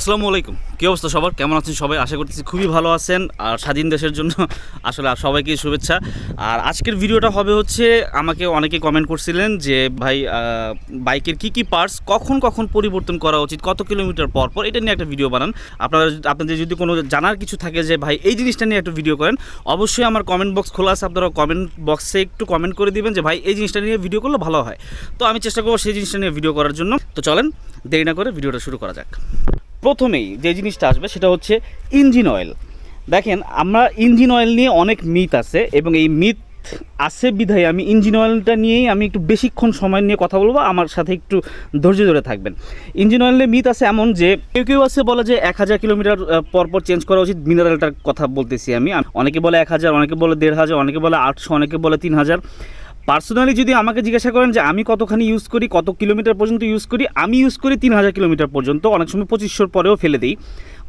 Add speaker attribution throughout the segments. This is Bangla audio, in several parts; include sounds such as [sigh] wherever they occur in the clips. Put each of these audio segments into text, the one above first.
Speaker 1: আসসালামু আলাইকুম। কী অবস্থা সবার? কেমন আছেন সবাই? আশা করতেছি খুবই ভালো আছেন। আর স্বাধীন দেশের জন্য [laughs] আসলে সবাইকে শুভেচ্ছা। আর আজকের ভিডিওটা হবে হচ্ছে, আমাকে অনেকে কমেন্ট করছিলেন যে, ভাই বাইকের কি কি পার্টস কখন কখন পরিবর্তন করা উচিত? কত কিলোমিটার পর পর? এটা নিয়ে একটা ভিডিও বানান। আপনারা আপনাদের যদি কোনো জানার কিছু থাকে যে, ভাই, এই জিনিসটা নিয়ে একটা ভিডিও করেন, অবশ্যই আমার কমেন্ট বক্স খোলা আছে। আপনারা কমেন্ট বক্সে একটু কমেন্ট করে দিবেন যে, ভাই, এই জিনিসটা নিয়ে ভিডিও করলে ভালো হয়। তো আমি চেষ্টা করব সেই জিনিসটা নিয়ে ভিডিও করার জন্য। তো চলেন, দেরি না করে ভিডিওটা শুরু করা যাক। প্রথমেই যে জিনিসটা আসবে সেটা হচ্ছে ইঞ্জিন অয়েল। দেখেন আমরা ইঞ্জিন অয়েল নিয়ে অনেক মিথ আছে এবং এই মিথ আছে বিধায় আমি ইঞ্জিন অয়েলটা নিয়েই আমি একটু বেশিক্ষণ সময় নিয়ে কথা বলব আমার সাথে একটু ধৈর্য ধরে থাকবেন। ইঞ্জিন অয়েলের মিথ আছে এমন যে কেউ কেউ আছে বলে যে এক হাজার কিলোমিটার আহ, পর পর চেঞ্জ করা উচিত মিনারেলটার কথা বলতেছি আমি। অনেকে বলে এক হাজার অনেকে বলে দেড় হাজার অনেকে বলে আটশো অনেকে বলে তিন হাজার। পার্সোনালি যদি আমাকে জিজ্ঞাসা করেন যে আমি কতখানি ইউজ করি, কত কিলোমিটার পর্যন্ত ইউজ করি, আমি ইউজ করি তিন হাজার কিলোমিটার পর্যন্ত, অনেক সময় পঁচিশশোর পরেও ফেলে দিই।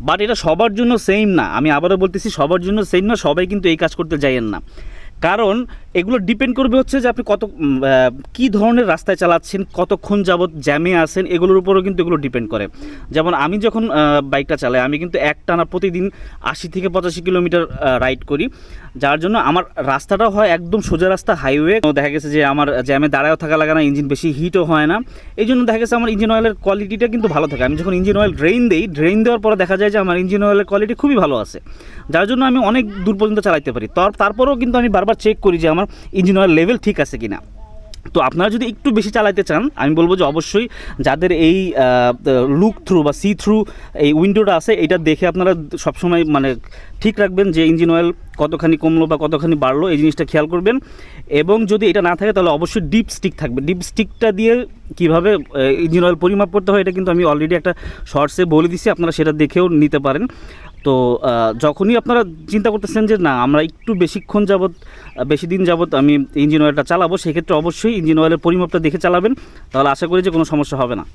Speaker 1: বাট এটা সবার জন্য সেম না। আমি আবারও বলতেছি, সবার জন্য সেম না, সবাই কিন্তু এই কাজ করতে যাইয়েন না। কারণ এগুলো ডিপেন্ড করবে হচ্ছে যে আপনি কত কী ধরনের রাস্তায় চালাচ্ছেন, কতক্ষণ যাবৎ জ্যামে আসেন এগুলোর উপরও কিন্তু এগুলো ডিপেন্ড করে। যেমন আমি যখন বাইকটা চালাই, আমি কিন্তু এক টানা প্রতিদিন আশি থেকে পঁচাশি কিলোমিটার রাইড করি। যার জন্য আমার রাস্তাটাও হয় একদম সোজা রাস্তা হাইওয়ে দেখা গেছে যে আমার জ্যামে দাঁড়ায়ও থাকা লাগে না ইঞ্জিন বেশি হিটও হয় না। এই জন্য দেখা গেছে আমার ইঞ্জিন অয়েলের কোয়ালিটিটা কিন্তু ভালো থাকে। আমি যখন ইঞ্জিন অয়েল ড্রেন দিই ড্রেন দেওয়ার পরে দেখা যায় যে আমার ইঞ্জিন অয়েলের কোয়ালিটি খুবই ভালো আছে। যার জন্য আমি অনেক দূর পর্যন্ত চালাইতে পারি। তার, তারপরেও কিন্তু আমি বারবার চেক করি যে আমার ইঞ্জিন অয়েল লেভেল ঠিক আছে কিনা। তো আপনারা যদি একটু বেশি চালাতে চান, আমি বলব যে অবশ্যই যাদের এই লুক থ্রু বা সি থ্রু এই উইন্ডোটা আছে, এটা দেখে আপনারা সবসময় মানে ঠিক রাখবেন যে ইঞ্জিন অয়েল কতখানি কমলো বা কতখানি বাড়লো, এই জিনিসটা খেয়াল করবেন। এবং যদি এটা না থাকে, তাহলে অবশ্যই ডিপ স্টিক থাকবে। ডিপ স্টিকটা দিয়ে কীভাবে ইঞ্জিন অয়েল পরিমাপ করতে হয়, এটা কিন্তু আমি অলরেডি একটা শর্টসে বলে দিছি, আপনারা সেটা দেখেও নিতে পারেন। তো যখনই আপনারা চিন্তা করতেছেন যে না, আমরা একটু বেশিক্ষণ যাবৎ বেশি দিন যাবৎ আমি ইঞ্জিন অয়েলটা চালাবো, সেক্ষেত্রে অবশ্যই ইঞ্জিন অয়েলের পরিমাপটা দেখে চালাবেন, তাহলে আশা করি যে কোনো সমস্যা হবে না।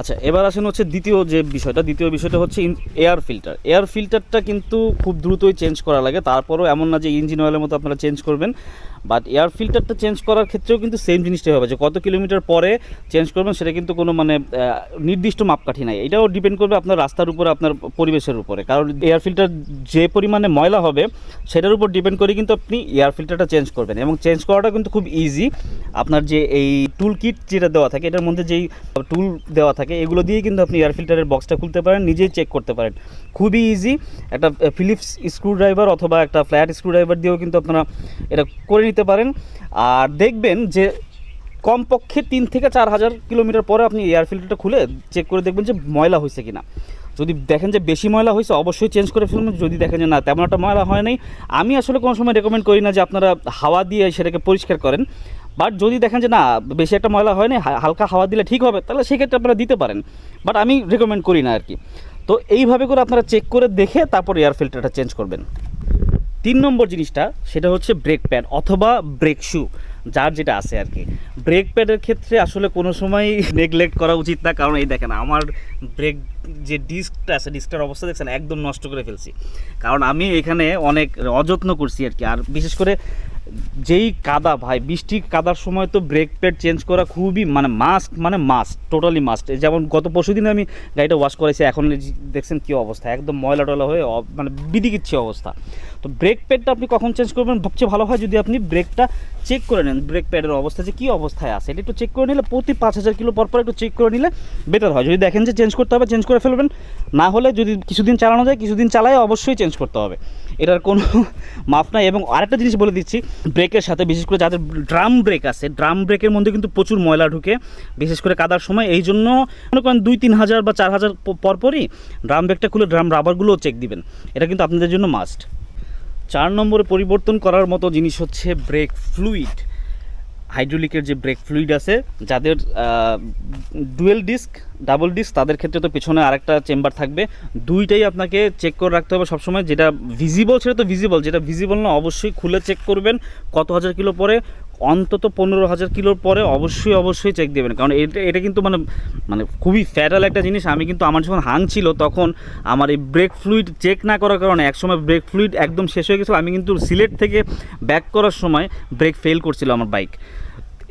Speaker 1: আচ্ছা এবার আসেন হচ্ছে দ্বিতীয় যে বিষয়টা, দ্বিতীয় বিষয়টা হচ্ছে এয়ার ফিল্টার এয়ার ফিল্টারটা কিন্তু খুব দ্রুতই চেঞ্জ করা লাগে, তারপরেও এমন না যে ইঞ্জিন অয়েলের মতো আপনারা চেঞ্জ করবেন বাট এয়ার ফিল্টারটা চেঞ্জ করার ক্ষেত্রেও কিন্তু সেম জিনিসটাই হবে, যে কত কিলোমিটার পরে চেঞ্জ করবেন সেটা কিন্তু কোনো মানে নির্দিষ্ট মাপকাঠি নাই। এটাও ডিপেন্ড করবে আপনার রাস্তার উপরে, আপনার পরিবেশের উপরে, কারণ এয়ার ফিল্টার যে পরিমাণে ময়লা হবে, সেটার উপর ডিপেন্ড করে কিন্তু আপনি এয়ার ফিল্টারটা চেঞ্জ করবেন, এবং চেঞ্জ করাটা কিন্তু খুব ইজি আপনার যে এই টুল কিট যেটা দেওয়া থাকে, এটার মধ্যে যেই টুল দেওয়া থাকে এগুলো দিয়ে কিন্তু আপনি এয়ার ফিল্টারের বক্সটা খুলতে পারেন, নিজেই চেক করতে পারেন। খুবই ইজি একটা ফিলিপস স্ক্রু ড্রাইভার অথবা একটা ফ্ল্যাট স্ক্রু ড্রাইভার দিয়েও কিন্তু আপনারা এটা করে নিতে পারেন। আর দেখবেন যে, কমপক্ষে তিন থেকে চার হাজার কিলোমিটার পরে আপনি এয়ার ফিল্টারটা খুলে চেক করে দেখবেন যে ময়লা হয়েছে কিনা। যদি দেখেন যে বেশি ময়লা হয়েছে, অবশ্যই চেঞ্জ করে ফেলবেন যদি দেখেন যে না, তেমন একটা ময়লা হয় নাই। আমি আসলে কোনো সময় রেকমেন্ড করি না যে আপনারা হাওয়া দিয়ে সেটাকে পরিষ্কার করেন। বাট যদি দেখেন যে না, বেশি একটা ময়লা হয়নি, হা- হালকা হাওয়া দিলে ঠিক হবে, তাহলে সেক্ষেত্রে আপনারা দিতে পারেন। বাট আমি রেকমেন্ড করি না আর কি তো এইভাবে করে আপনারা চেক করে দেখে তারপর এয়ার ফিল্টারটা চেঞ্জ করবেন। তিন নম্বর জিনিসটা, সেটা হচ্ছে ব্রেক প্যাড অথবা ব্রেক শু যার যেটা আছে আর কি ব্রেক প্যাডের ক্ষেত্রে আসলে কোনো সময় নেগলেক্ট করা উচিত না, কারণ এই দেখেন, আমার ব্রেক যে ডিস্কটা আছে ডিস্কটার অবস্থা দেখছেন, একদম নষ্ট করে ফেলছি। কারণ আমি এখানে অনেক অযত্ন করছি আর কি আর বিশেষ করে যেই কাদা ভাই, বৃষ্টি কাদার সময় তো ব্রেক প্যাড চেঞ্জ করা খুবই মানে মাস্ট মানে মাস্ট টোটালি মাস্ট যেমন গত পরশু দিনে আমি গাড়িটা ওয়াশ করেছি এখন দেখছেন কী অবস্থা, একদম ময়লা টয়লা হয়ে মানে বিদিকিচ্ছে অবস্থা। তো ব্রেক প্যাডটা আপনি কখন চেঞ্জ করবেন? সবচেয়ে ভালো হয় যদি আপনি ব্রেকটা চেক করে নেন। ব্রেক প্যাডের অবস্থা যে কী অবস্থায় আছে, এটা একটু চেক করে নিলে প্রতি পাঁচ হাজার কিলো পর পর একটু চেক করে নিলে বেটার হয়। যদি দেখেন যে চেঞ্জ করতে হবে চেঞ্জ করে ফেলবেন। না হলে যদি কিছুদিন চালানো যায়, কিছুদিন চালায় অবশ্যই চেঞ্জ করতে হবে। এটার কোনো [laughs] মাপ নাই। এবং আরেকটা জিনিস বলে দিচ্ছি ব্রেকের সাথে বিশেষ করে যাদের ড্রাম ব্রেক আছে ড্রাম ব্রেকের মধ্যে কিন্তু প্রচুর ময়লা ঢুকে, বিশেষ করে কাদার সময়। এই জন্য মনে করেন দুই, তিন হাজার বা চার হাজার পরপরই ড্রাম ব্রেকটা খুলে ড্রাম রাবারগুলোও চেক দিবেন। এটা কিন্তু আপনাদের জন্য মাস্ট চার নম্বরে পরিবর্তন করার মতো জিনিস হচ্ছে ব্রেক ফ্লুইড। হাইড্রোলিকের যে ব্রেক ফ্লুইড আছে, যাদের ডুয়েল ডিস্ক, ডাবল ডিস্ক, তাদের ক্ষেত্রে তো পেছনে আরেকটা চেম্বার থাকবে। দুইটাই আপনাকে চেক করে রাখতে হবে সবসময়। যেটা ভিজিবল সেটা তো ভিজিবল যেটা ভিজিবল না, অবশ্যই খুলে চেক করবেন। কত হাজার কিলো পরে অন্তত পনেরো হাজার কিলোর পরে অবশ্যই অবশ্যই চেক দেবেন। কারণ এটা এটা কিন্তু মানে মানে খুবই ফ্যাটাল একটা জিনিস। আমি কিন্তু, আমার যখন হাং ছিল, তখন আমার এই ব্রেক ফ্লুইড চেক না করার কারণে একসময় ব্রেক ফ্লুইড একদম শেষ হয়ে গেছিল। আমি কিন্তু সিলেট থেকে ব্যাক করার সময় ব্রেক ফেল করছিল আমার বাইক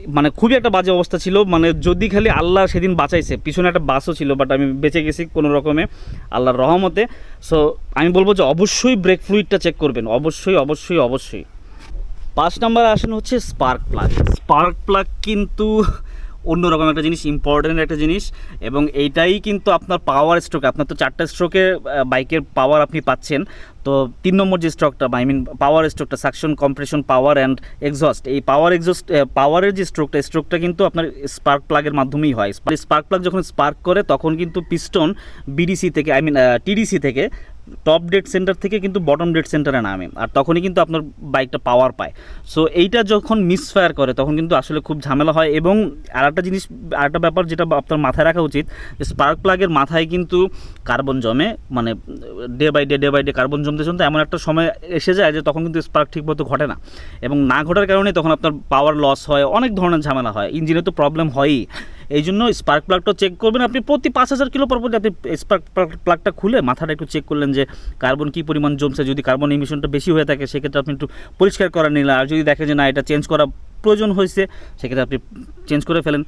Speaker 1: মানে খুবই একটা বাজে অবস্থা ছিল। মানে যদি খালি আল্লাহ সেদিন বাঁচাইছে। পিছনে একটা বাসও ছিল বাট আমি বেঁচে গেছি কোনো রকমে আল্লাহর রহমতে। সো আমি বলব যে অবশ্যই ব্রেক ফ্লুইডটা চেক করবেন। অবশ্যই অবশ্যই অবশ্যই। পাঁচ নম্বরে আসেন হচ্ছে স্পার্ক প্লাগ। স্পার্ক প্লাগ কিন্তু অন্যরকম একটা জিনিস ইম্পর্টেন্ট একটা জিনিস এবং এইটাই কিন্তু আপনার পাওয়ার স্ট্রোক আপনার তো চারটা স্ট্রোকে বাইকের পাওয়ার আপনি পাচ্ছেন। তো তিন নম্বর যে স্ট্রোকটা I mean power স্ট্রোকটা suction compression power and exhaust এই পাওয়ার এক্সস্ট পাওয়ারের যে স্ট্রোকটা স্ট্রোকটা কিন্তু আপনার স্পার্ক প্লাগের মাধ্যমেই হয়। স্পার্ক প্লাগ যখন স্পার্ক করে, তখন কিন্তু পিস্টন বিডিসি থেকে আই মিন টিডিসি থেকে টপ ডেড সেন্টার থেকে কিন্তু বটম ডেট সেন্টারে নামে, আর তখনই কিন্তু আপনার বাইকটা পাওয়ার পায়। সো এইটা যখন মিসফায়ার করে, তখন কিন্তু আসলে খুব ঝামেলা হয় এবং আরেকটা জিনিস, আরেকটা ব্যাপার যেটা আপনার মাথায় রাখা উচিত স্পার্ক প্লাগের মাথায় কিন্তু কার্বন জমে মানে day by day day by day carbon জমতে জমতে এমন একটা সময় এসে যায় যে তখন কিন্তু স্পার্ক ঠিকমতো ঘটে না। এবং না ঘটার কারণে তখন আপনার পাওয়ার লস হয়, অনেক ধরনের ঝামেলা হয়। ইঞ্জিনে তো প্রবলেম হয়ই। এই জন্য স্পার্ক প্লাগটা চেক করবেন। আপনি প্রতি পাঁচ হাজার কিলো পর পর আপনি স্পার্ক প্লাগটা খুলে মাথাটা একটু চেক করলেন যে কার্বন কী পরিমাণ জমছে। যদি কার্বন ইমিশনটা বেশি হয়ে থাকে, সেক্ষেত্রে আপনি একটু পরিষ্কার করা নিলেন আর যদি দেখেন যে না, এটা চেঞ্জ করা প্রয়োজন হয়েছে, সেক্ষেত্রে আপনি চেঞ্জ করে ফেলেন।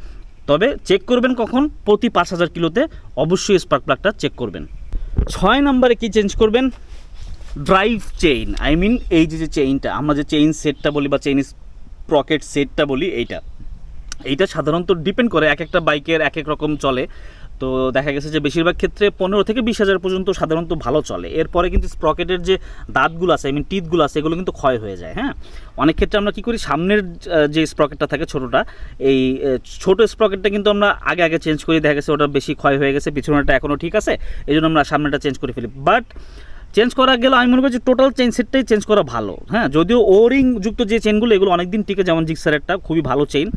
Speaker 1: তবে চেক করবেন কখন? প্রতি পাঁচ হাজার কিলোতে অবশ্যই স্পার্ক প্লাগটা চেক করবেন। ছয় নম্বরে কি চেঞ্জ করবেন? ড্রাইভ চেইন আই মিন এই যে যে চেইনটা আমরা যে চেইন সেটটা বলি বা চেইন প্রকেট সেটটা বলি, এইটা। এইটা সাধারণত ডিপেন্ড করে এক একটা বাইকের এক এক রকম চলে। তো দেখা গেছে যে বেশিরভাগ ক্ষেত্রে পনেরো থেকে বিশ হাজার পর্যন্ত সাধারণত ভালো চলে। এরপরে কিন্তু স্প্রকেটের যে দাঁতগুলো আছে আই মিন টিথগুলো আছে, এগুলো কিন্তু ক্ষয় হয়ে যায় হ্যাঁ? অনেক ক্ষেত্রে আমরা কী করি, সামনের যে স্প্রকেটটা থাকে ছোটোটা, এই ছোট স্প্রকেটটা কিন্তু আমরা আগে আগে চেঞ্জ করি। দেখা গেছে ওটা বেশি ক্ষয় হয়ে গেছে পিছনেটা এখনও ঠিক আছে এই জন্য আমরা সামনেটা চেঞ্জ করে ফেলি। বাট চেঞ্জ করা গেলে আমি মনে করি যে টোটাল চেন সেটটাই চেঞ্জ করা ভালো। হ্যাঁ যদিও ওরিং যুক্ত যে চেনগুলো এগুলো অনেক দিন টিকে যেমন জিক্সারেরটা খুবই ভালো চেন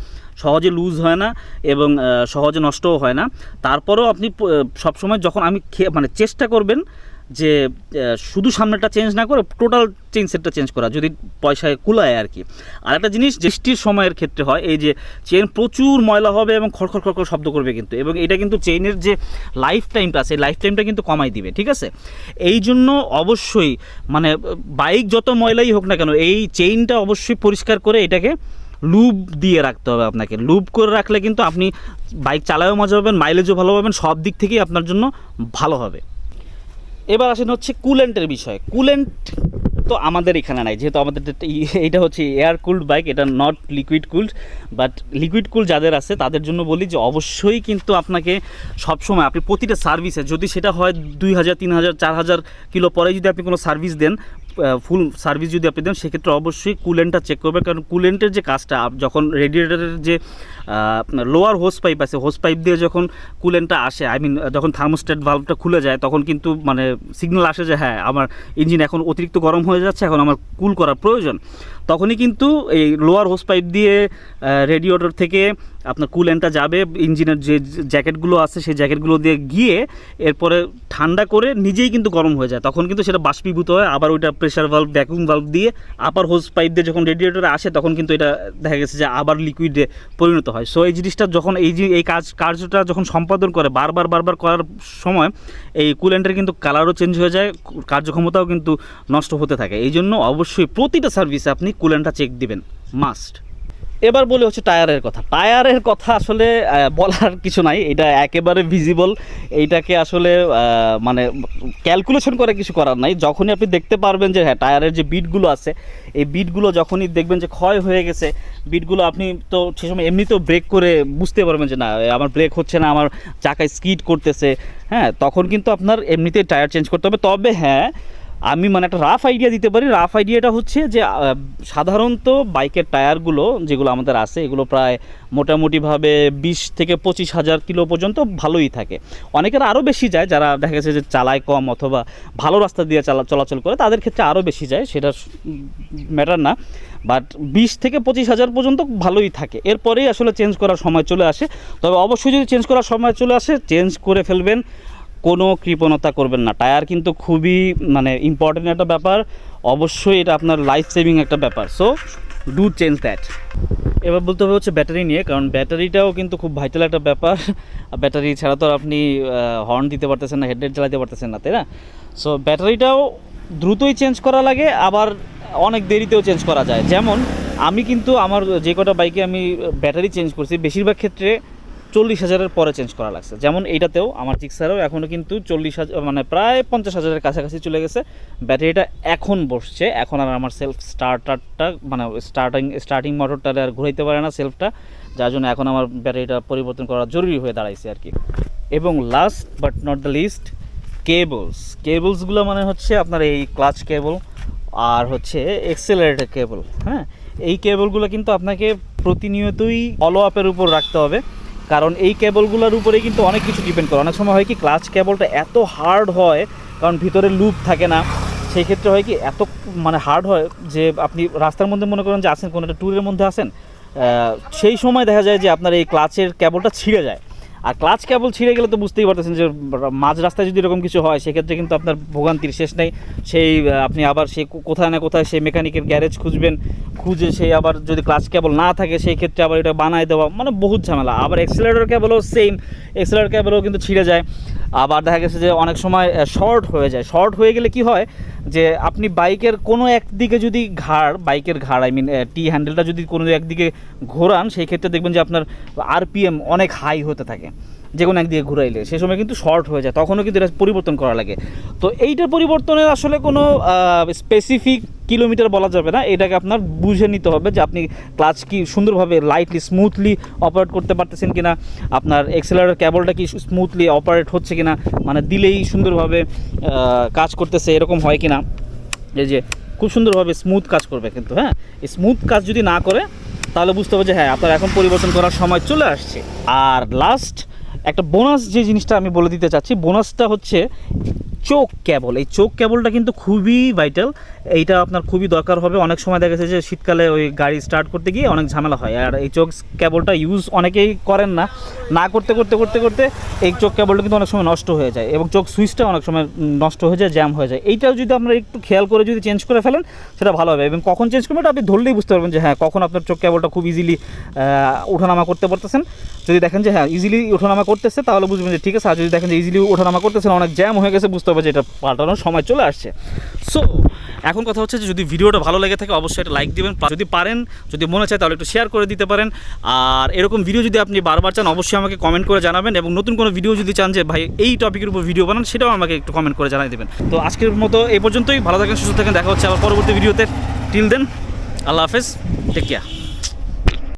Speaker 1: সহজে লুজ হয় না এবং সহজে নষ্টও হয় না। তারপরেও আপনি সবসময় যখন আমি মানে চেষ্টা করবেন যে শুধু সামনেটা চেঞ্জ না করে টোটাল চেইন সেটটা চেঞ্জ করা, যদি পয়সায় কুলায় আর কি। আর একটা জিনিস বৃষ্টির সময়ের ক্ষেত্রে হয়, এই যে চেন প্রচুর ময়লা হবে এবং খড়খড় খড়খড় শব্দ করবে কিন্তু, এবং এটা কিন্তু চেইনের যে লাইফ টাইমটা আছে লাইফ টাইমটা কিন্তু কমাই দিবে, ঠিক আছে? এই জন্য অবশ্যই মানে বাইক যত ময়লাই হোক না কেন, এই চেইনটা অবশ্যই পরিষ্কার করে এটাকে লুব দিয়ে রাখতে হবে আপনাকে। লুব করে রাখলে কিন্তু আপনি বাইক চালায়ও মজা পাবেন মাইলেজও ভালো পাবেন, সব দিক থেকেই আপনার জন্য ভালো হবে। এবার আসেন হচ্ছে কুলেন্টের বিষয়। কুলেন্ট তো আমাদের এখানে নাই, যেহেতু আমাদের এটা- হচ্ছে এয়ার কুলড বাইক এটা not liquid cooled but liquid cool যাদের আছে, তাদের জন্য বলি যে অবশ্যই কিন্তু আপনাকে সবসময় আপনি প্রতিটা সার্ভিসে যদি সেটা হয় দুই হাজার, তিন হাজার, চার হাজার কিলো পরে যদি আপনি কোনো সার্ভিস দেন ফুল সার্ভিস যদি আপনি দেন, সেক্ষেত্রে অবশ্যই কুলেন্টটা চেক করবেন। কারণ কুলেন্টের যে কাজটা যখন রেডিয়েটারের যে লোয়ার হোস পাইপ আছে হোস পাইপ দিয়ে যখন কুলেন্টটা আসে আই মিন যখন থার্মোস্টেট ভাল্বটা খুলে যায়, তখন কিন্তু মানে সিগন্যাল আসে যে হ্যাঁ আমার ইঞ্জিন এখন অতিরিক্ত গরম হয়ে যাচ্ছে, এখন আমার কুল করার প্রয়োজন। তখনই কিন্তু এই লোয়ার হোস পাইপ দিয়ে রেডিয়েটর থেকে আপনার কুলেন্টটা যাবে, ইঞ্জিনের যে জ্যাকেটগুলো আছে সেই জ্যাকেটগুলো দিয়ে গিয়ে এরপরে ঠান্ডা করে নিজেই কিন্তু গরম হয়ে যায়। তখন কিন্তু সেটা বাষ্পীভূত হয়, আবার ওইটা প্রেশার ভাল্ব ভ্যাকুম ভাল্ব দিয়ে আপার হোস পাইপ দিয়ে যখন রেডিয়েটরে আসে তখন কিন্তু এটা দেখা গেছে যে আবার লিকুইডে পরিণত হয়। সো এই জিনিসটা যখন এই যে এই কাজ, কার্যটা যখন সম্পাদন করে, বারবার বারবার করার সময় এই কুলেন্টের কিন্তু কালারও চেঞ্জ হয়ে যায়, কার্যক্ষমতাও কিন্তু নষ্ট হতে থাকে। এই জন্য অবশ্যই প্রতিটা সার্ভিসে আপনি কুলেন্টটা চেক দিবেন। মাস্ট এবার বলে হচ্ছে টায়ারের কথা। টায়ারের কথা আসলে বলার কিছু নাই, এটা একেবারে ভিজিবল এইটাকে আসলে মানে ক্যালকুলেশন করে কিছু করার নাই। যখনই আপনি দেখতে পারবেন যে হ্যাঁ টায়ারের যে বিটগুলো আছে, এই বিটগুলো যখনই দেখবেন যে, ক্ষয় হয়ে গেছে বিটগুলো আপনি তো সে সময় এমনিতেও ব্রেক করে বুঝতে পারবেন যে, না আমার ব্রেক হচ্ছে না, আমার চাকায় স্কিড করতেছে। হ্যাঁ তখন কিন্তু আপনার এমনিতেই টায়ার চেঞ্জ করতে হবে। তবে হ্যাঁ আমি মানে একটা রাফ আইডিয়া দিতে পারি। রাফ আইডিয়াটা হচ্ছে যে সাধারণত বাইকের টায়ারগুলো যেগুলো আমাদের আছে, এগুলো প্রায় মোটামুটিভাবে বিশ থেকে পঁচিশ হাজার কিলো পর্যন্ত ভালোই থাকে। অনেকের আরও বেশি যায়, যারা দেখা গেছে যে চালায় কম অথবা ভালো রাস্তা দিয়ে চালা চলাচল করে, তাদের ক্ষেত্রে আরও বেশি যায়, সেটা ম্যাটার না। বাট বিশ থেকে পঁচিশ হাজার পর্যন্ত ভালোই থাকে। এরপরেই আসলে চেঞ্জ করার সময় চলে আসে। তবে অবশ্যই যদি চেঞ্জ করার সময় চলে আসে চেঞ্জ করে ফেলবেন। কোনো কৃপণতা করবেন না। টায়ার কিন্তু খুবই মানে ইম্পর্টেন্ট একটা ব্যাপার। অবশ্যই এটা আপনার লাইফ সেভিং একটা ব্যাপার। সো ডু চেঞ্জ দ্যাট এবার বলতে হবে হচ্ছে ব্যাটারি নিয়ে, কারণ ব্যাটারিটাও কিন্তু খুব ভাইটাল একটা ব্যাপার। ব্যাটারি ছাড়া তো আপনি হর্ন দিতে পারতেছেন না হেডলাইট চালাতে পারতেছেন না, তাই না? সো ব্যাটারিটাও দ্রুতই চেঞ্জ করা লাগে, আবার অনেক দেরিতেও চেঞ্জ করা যায়। যেমন, আমি কিন্তু আমার যে কটা বাইকে আমি, ব্যাটারি চেঞ্জ করছি, বেশিরভাগ ক্ষেত্রে চল্লিশ হাজারের পরে চেঞ্জ করা লাগছে। যেমন এইটাতেও আমার জিক্সারও এখনও কিন্তু চল্লিশ হাজার মানে প্রায় পঞ্চাশ হাজারের কাছাকাছি চলে গেছে। ব্যাটারিটা এখন বসছে। এখন আর আমার সেলফ স্টার্টারটা মানে স্টার্টিং স্টার্টিং মোটরটা আর ঘুরাইতে পারে না সেলফটা যার জন্য এখন আমার ব্যাটারিটা পরিবর্তন করা জরুরি হয়ে দাঁড়াইছে আর কি। এবং last but not the least cables কেবলসগুলো মানে হচ্ছে আপনার এই ক্লাচ কেবল আর হচ্ছে এক্সেলারেটর কেবল হ্যাঁ? এই কেবলগুলো কিন্তু আপনাকে প্রতিনিয়তই ফলো আপের উপর রাখতে হবে। কারণ এই কেবলগুলোর উপরে কিন্তু অনেক কিছু ডিপেন্ড করে। অনেক সময় হয় কি ক্লাচ কেবলটা এত হার্ড হয়, কারণ ভিতরে লুপ থাকে না, সেই ক্ষেত্রে হয় কি, এত মানে হার্ড হয় যে আপনি রাস্তার মধ্যে মনে করেন যে আসেন কোনো একটা ট্যুরের মধ্যে আসেন সেই সময় দেখা যায় যে আপনার এই ক্লাচের কেবলটা ছিঁড়ে যায়। আর ক্লাচ কেবল ছিঁড়ে গেলে তো বুঝতেই পারতেছেন যে, মাঝ রাস্তায় যদি এরকম কিছু হয়, সেক্ষেত্রে কিন্তু আপনার ভোগান্তির শেষ নেই। সেই আপনি আবার সে কোথায় না কোথায় সেই মেকানিকের গ্যারেজ খুঁজবেন, খুঁজে সেই আবার যদি ক্লাচ কেবল না থাকে, সেই ক্ষেত্রে আবার এটা বানায় দেওয়া মানে বহুত ঝামেলা। আবার এক্সেলারেটর কেবলও সেম এক্সেলারেটর ক্যাবেলও কিন্তু ছিঁড়ে যায়। আবার দেখা গেছে যে অনেক সময় শর্ট হয়ে যায়। শর্ট হয়ে গেলে কি হয় যে আপনি বাইকের কোনো একদিকে যদি ঘাড়, বাইকের ঘাড় আই মিন টি হ্যান্ডেলটা যদি কোনো একদিকে ঘোরান, সেই ক্ষেত্রে দেখবেন যে আপনার আরপিএম অনেক হাই হতে থাকে। যে কোনো একদিকে ঘুরাইলে সেই সময় কিন্তু শর্ট হয়ে যায়, তখনও কিন্তু এটা পরিবর্তন করা লাগে। তো এইটার পরিবর্তনের আসলে কোনো স্পেসিফিক কিলোমিটার বলা যাবে না, এটাকে আপনার বুঝে নিতে হবে যে আপনি ক্লাচ কি সুন্দরভাবে লাইটলি স্মুথলি অপারেট করতে পারতেছেন কিনা, আপনার এক্সেলারের ক্যাবলটা কি স্মুথলি অপারেট হচ্ছে কিনা মানে দিলেই সুন্দরভাবে কাজ করতেছে, এরকম হয় কিনা। এই যে খুব সুন্দরভাবে স্মুথ কাজ করবে কিন্তু হ্যাঁ? স্মুথ কাজ যদি না করে, তাহলে বুঝতে হবে যে হ্যাঁ আপনার এখন পরিবর্তন করার সময় চলে আসছে। আর লাস্ট একটা বোনাস যে জিনিসটা আমি বলে দিতে চাচ্ছি বোনাসটা হচ্ছে চোখ কেবল। এই চোখ কেবলটা কিন্তু খুবই ভাইটাল এইটা আপনার খুবই দরকার হবে। অনেক সময় দেখা গেছে যে শীতকালে ওই গাড়ি স্টার্ট করতে গিয়ে অনেক ঝামেলা হয়। আর এই চোখ কেবলটা ইউজ অনেকেই করেন না। না করতে করতে করতে করতে এই চোখ কেবলটা কিন্তু অনেক সময় নষ্ট হয়ে যায় এবং চোখ সুইচটা অনেক সময় নষ্ট হয়ে যায় জ্যাম হয়ে যায়। এইটাও যদি আপনারা একটু খেয়াল করে যদি চেঞ্জ করে ফেলেন, সেটা ভালো হবে। এবং কখন চেঞ্জ করবেন আপনি ধরলেই বুঝতে পারবেন যে হ্যাঁ কখন আপনার চোখ কেবলটা খুব ইজিলি ওঠানামা করতে পারতেছেন। যদি দেখেন যে হ্যাঁ ইজিলি ওঠানামা করতেছে, তাহলে বুঝবেন যে ঠিক আছে, আর যদি দেখেন যে ইজিলি ওঠানামা করতেছেন অনেক জ্যাম হয়ে গেছে, বুঝতে হবে যে এটা পাল্টানোর সময় চলে আসছে। সো এখন কথা হচ্ছে যে যদি ভিডিওটা ভালো লেগে থাকে, অবশ্যই একটা লাইক দিবেন যদি পারেন, যদি মনে চায় তাহলে একটু শেয়ার করে দিতে পারেন। আর এরকম ভিডিও যদি আপনি বারবার চান, অবশ্যই আমাকে কমেন্ট করে জানাবেন, এবং নতুন কোনো ভিডিও যদি চান যে, ভাই, এই টপিকের উপর ভিডিও বানান, সেটাও আমাকে একটু কমেন্ট করে জানাই দেবেন। তো আজকের মতো এই পর্যন্তই, ভালো থাকেন, সুস্থ থাকেন, দেখা হচ্ছে আবার পরবর্তী ভিডিওতে টিল দেন আল্লাহ হাফেজ টেক কেয়ার